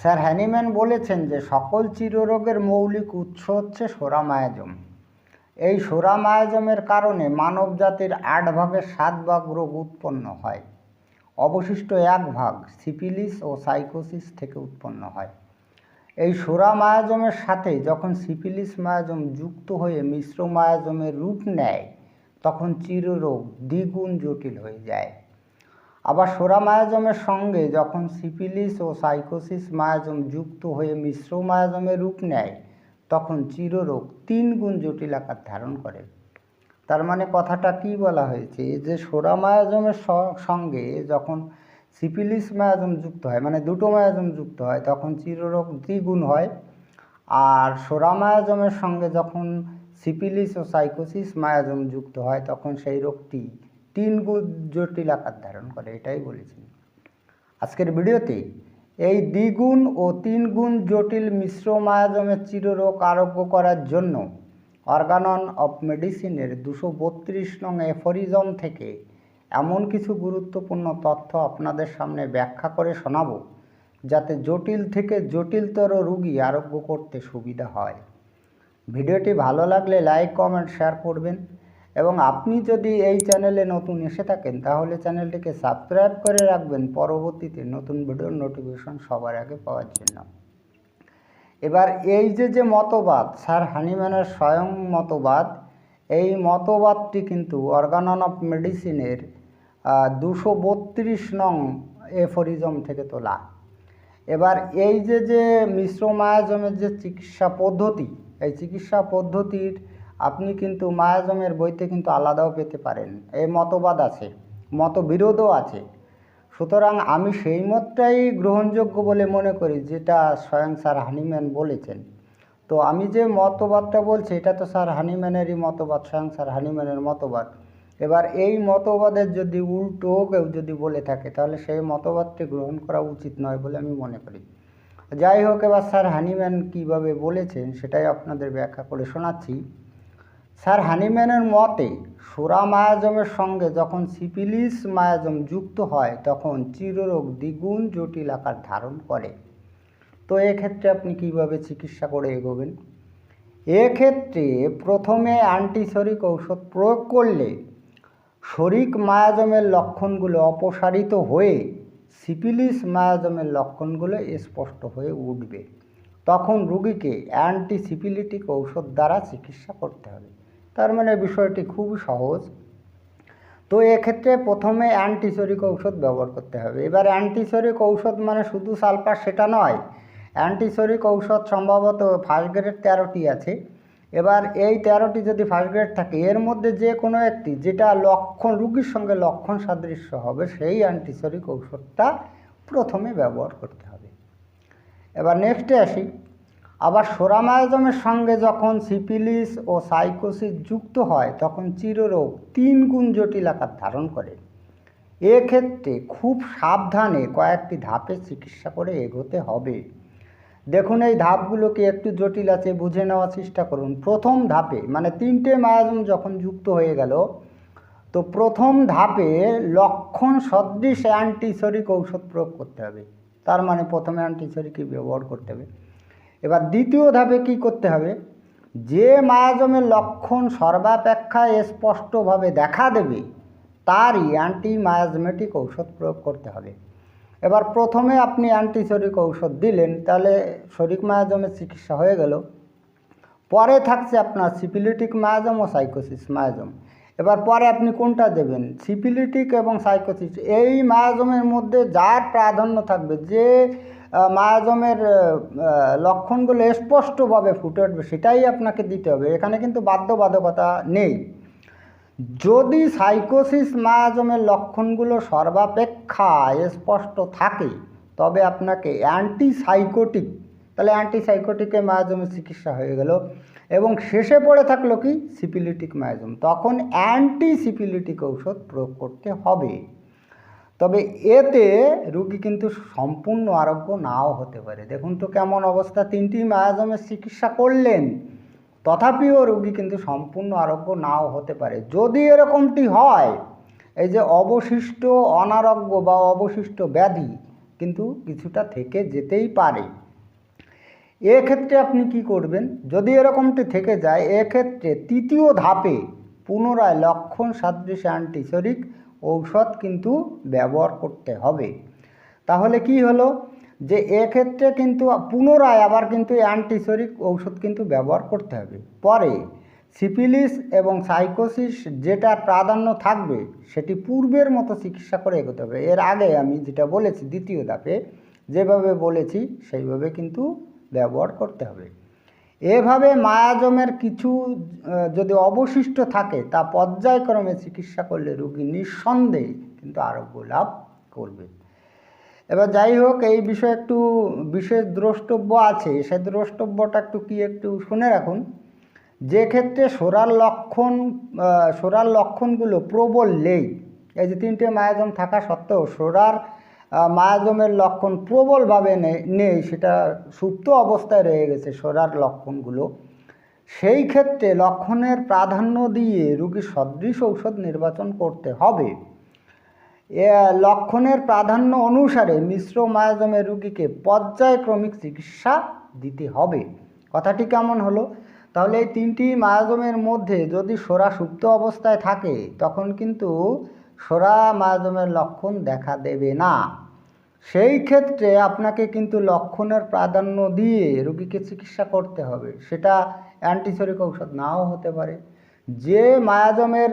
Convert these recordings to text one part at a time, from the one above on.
Sir Hahnemann বলেছেন যে সকল চিররোগের মৌলিক উৎস হচ্ছে সোরামায়াজম। এই সোরামায়াজমের কারণে মানব জাতির আট ভাগের সাত ভাগ রোগ উৎপন্ন হয়। অবশিষ্ট এক ভাগ সিপিলিস ও সাইকোসিস থেকে উৎপন্ন হয়। এই সোরা মায়াজমের সাথে যখন সিপিলিস মায়াজম যুক্ত হয়ে মিশ্র মায়াজমের রূপ নেয়, তখন চিররোগ দ্বিগুণ জটিল হয়ে যায়। আবার সোরা মায়াজমের সঙ্গে যখন সিপিলিস ও সাইকোসিস মায়াজম যুক্ত হয়ে মিশ্র মায়াজমের রূপ নেয়, তখন চিররোগ তিন গুণ জটিল আকার ধারণ করে। তার মানে কথাটা কি বলা হয়েছে? যে সোরা মায়াজমের স- সঙ্গে যখন সিপিলিস মায়াজম যুক্ত হয় মানে দুটো মায়াজম যুক্ত হয়, তখন চিররোগ দ্বিগুণ হয়। আর সোরা মায়াজমের সঙ্গে যখন সিপিলিস ও সাইকোসিস মায়াজম যুক্ত হয়, তখন সেই রোগটি তিন গুণ জটিল আকার ধারণ করে, এটাই বলেছেন আজকের ভিডিওতে এই দ্বিগুণ ও তিন গুণ জটিল মিশ্র মায়াজমের চিররোগ আরোগ্য করার জন্য অর্গানন অফ মেডিসিনের দুশো বত্রিশ নং এফোরিজম থেকে এমন কিছু গুরুত্বপূর্ণ তথ্য আপনাদের সামনে ব্যাখ্যা করে শোনাবো, যাতে জটিল থেকে জটিলতর রোগী আরোগ্য করতে সুবিধা হয়। ভিডিওটি ভালো লাগলে লাইক, কমেন্ট, শেয়ার করবেন। এবং আপনি যদি এই চ্যানেলে নতুন এসে থাকেন, তাহলে চ্যানেলটিকে সাবস্ক্রাইব করে রাখবেন। পরবর্তীতে নতুন ভিডিওর নোটিফিকেশন সবার আগে পাওয়ার জন্য। এবার এই যে যে মতবাদ, স্যার হানিম্যানের স্বয়ং মতবাদ, এই মতবাদটি কিন্তু অর্গানন অফ মেডিসিনের দুশো বত্রিশ নং এফোরিজম থেকে তোলা। এবার এই যে যে মিশ্র মায়াজমের যে চিকিৎসা পদ্ধতি, এই চিকিৎসা পদ্ধতির আপনি কিন্তু মায়াজমের বইতে কিন্তু আলাদাও পেতে পারেন। এই মতবাদ আছে, মতবিরোধও আছে। সুতরাং আমি সেই মতটাই গ্রহণযোগ্য বলে মনে করি যেটা স্বয়ং স্যার হানিম্যান বলেছেন। তো আমি যে মতবাদটা বলছি, এটা তো স্যার হানিম্যানেরই মতবাদ, স্বয়ং স্যার হানিম্যানের মতবাদ। এবার এই মতবাদের যদি উল্টো কেউ যদি বলে থাকে, তাহলে সেই মতবাদটি গ্রহণ করা উচিত নয় বলে আমি মনে করি। যাই হোক, এবার স্যার হানিম্যান কীভাবে বলেছেন সেটাই আপনাদের ব্যাখ্যা করে শোনাচ্ছি। স্যার, হানিম্যানের মতে, সোরা মায়াজমের সঙ্গে যখন সিপিলিস মায়াজম যুক্ত হয়, তখন চিররোগ দ্বিগুণ জটিল আকার ধারণ করে। তো এক্ষেত্রে আপনি কীভাবে চিকিৎসা করে এগোবেন? এক্ষেত্রে প্রথমে অ্যান্টিসরিক ঔষধ প্রয়োগ করলে শরিক মায়াজমের লক্ষণগুলো অপসারিত হয়ে সিপিলিস মায়াজমের লক্ষণগুলো স্পষ্ট হয়ে উঠবে। তখন রুগীকে অ্যান্টিসিপিলিটিক ঔষধ দ্বারা চিকিৎসা করতে হবে। তার মানে বিষয়টি খুব সহজ। তো এক্ষেত্রে প্রথমে অ্যান্টিসরিক ঔষধ ব্যবহার করতে হবে। এবার অ্যান্টিসরিক ঔষধ মানে শুধু সালফার সেটা নয়, অ্যান্টিসরিক ঔষধ সম্ভবত ফার্স্ট গ্রেড তেরোটি আছে। এবার এই তেরোটি যদি ফার্স্ট গ্রেড থাকে, এর মধ্যে যে কোনো একটি যেটা লক্ষণ, রুগীর সঙ্গে লক্ষণ সাদৃশ্য হবে, সেই অ্যান্টিসরিক ঔষধটা প্রথমে ব্যবহার করতে হবে। এবার নেক্সটে আসি। আবার সোরামায়াজমের সঙ্গে যখন সিপিলিস ও সাইকোসিস যুক্ত হয়, তখন চিররোগ তিন গুণ জটিল আকার ধারণ করে। এক্ষেত্রে খুব সাবধানে কয়েকটি ধাপে চিকিৎসা করে এগোতে হবে। দেখুন, এই ধাপগুলোকে একটু জটিল আছে, বুঝে নেওয়ার চেষ্টা করুন। প্রথম ধাপে মানে তিনটে মায়াজম যখন যুক্ত হয়ে গেল, তো প্রথম ধাপে লক্ষণ সদৃশ অ্যান্টিসরিক ঔষধ প্রয়োগ করতে হবে। তার মানে প্রথমে অ্যান্টিসরিকই ব্যবহার করতে হবে। এবার দ্বিতীয় ধাপে কি করতে হবে? যে মায়াজমের লক্ষণ সর্বাপেক্ষা স্পষ্টভাবে দেখা দেবে, তারই অ্যান্টি মায়াজমেটিক ঔষধ প্রয়োগ করতে হবে। এবার প্রথমে আপনি অ্যান্টিসরিক ঔষধ দিলেন, তাহলে শরিক মায়াজমের চিকিৎসা হয়ে গেল। পরে থাকছে আপনার সিপিলিটিক মায়াজম ও সাইকোসিস মায়াজম। এবার পরে আপনি কোনটা দেবেন? সিপিলিটিক এবং সাইকোসিস এই মায়াজমের মধ্যে যার প্রাধান্য থাকবে যে আহ, আহ, লক্ষণগুলো স্পষ্টভাবে ফুটে উঠবে সেটাই আপনাকে দিতে হবে। এখানে কিন্তু বাধ্যবাধকতা নেই। যদি সাইকোসিস মায়াজমের লক্ষণগুলো সর্বাপেক্ষা স্পষ্ট থাকে তবে আপনাকে অ্যান্টিসাইকোটিক তাহলে অ্যান্টিসাইকোটিকে মায়াজমের চিকিৎসা হয়ে গেল। এবং শেষে পড়ে থাকল কি? Syphilitic miasm. তখন অ্যান্টিসিপিলিটিক ঔষধ প্রয়োগ করতে হবে। তবে এতে রুগী কিন্তু সম্পূর্ণ আরোগ্য নাও হতে পারে। দেখুন তো কেমন অবস্থা, তিনটি মায়াজমের চিকিৎসা করলেন, তথাপিও রোগী কিন্তু সম্পূর্ণ আরোগ্য নাও হতে পারে। যদি এরকমটি হয়, এই যে অবশিষ্ট অনারোগ্য বা অবশিষ্ট ব্যাধি কিন্তু কিছুটা থেকে যেতেই পারে। এক্ষেত্রে আপনি কি করবেন? যদি এরকমটি থেকে যায়, এক্ষেত্রে তৃতীয় ধাপে পুনরায় লক্ষণ সাদৃশ অ্যান্টিসরিক ঔষধ কিন্তু ব্যবহার করতে হবে। তাহলে কি হলো? যে এক্ষেত্রে কিন্তু পুনরায় আবার কিন্তু অ্যান্টিসরিক ঔষধ কিন্তু ব্যবহার করতে হবে। পরে সিফিলিস এবং সাইকোসিস যেটার প্রাধান্য থাকবে, সেটি পূর্বের মতো চিকিৎসা করে এগোতে হবে। এর আগে আমি যেটা বলেছি, দ্বিতীয় ধাপে যেভাবে বলেছি, সেইভাবে কিন্তু ব্যবহার করতে হবে। এভাবে মায়াজমের কিছু যদি অবশিষ্ট থাকে, তা পর্যায়ক্রমে চিকিৎসা করলে রোগী নিঃসন্দেহে কিন্তু আরোগ্য লাভ করবে। এবার যাই হোক, এই বিষয়ে একটু বিশেষ দ্রষ্টব্য আছে। সে দ্রষ্টব্যটা একটু কি একটু শুনে রাখুন। যে ক্ষেত্রে সোরার লক্ষণ সোরার লক্ষণগুলো প্রবল নেই এই যে তিনটে মায়াজম থাকা সত্ত্বেও সোরার মায়াজমের লক্ষণ প্রবলভাবে নেই- সেটা সুপ্ত অবস্থায় রয়ে গেছে সোরার লক্ষণগুলো। সেই ক্ষেত্রে লক্ষণের প্রাধান্য দিয়ে রুগীর সদৃশ ঔষধ নির্বাচন করতে হবে। লক্ষণের প্রাধান্য অনুসারে মিশ্র মায়াজমের রুগীকে পর্যায়ক্রমিক চিকিৎসা দিতে হবে। কথাটি কেমন হলো? তাহলে এই তিনটি মায়াজমের মধ্যে যদি সোরা সুপ্ত অবস্থায় থাকে, তখন কিন্তু সোরা মায়াজমের লক্ষণ দেখা দেবে না। সেই ক্ষেত্রে আপনাকে কিন্তু লক্ষণের প্রাধান্য দিয়ে রোগীকে চিকিৎসা করতে হবে। সেটা অ্যান্টিসরিক ঔষধ নাও হতে পারে। যে মায়াজমের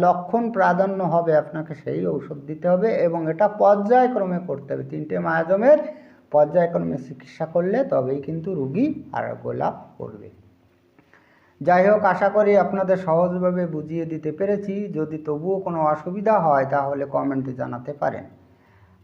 লক্ষণ প্রাধান্য হবে, আপনাকে সেই ঔষধ দিতে হবে এবং এটা পর্যায়ক্রমে করতে হবে। তিনটে মায়াজমের পর্যায়ক্রমে চিকিৎসা করলে তবেই কিন্তু রুগী আরোগ্য লাভ করবে। যাই হোক, আশা করি আপনাদের সহজভাবে বুঝিয়ে দিতে পেরেছি। যদি তবুও কোনো অসুবিধা হয়, তাহলে কমেন্টে জানাতে পারেন।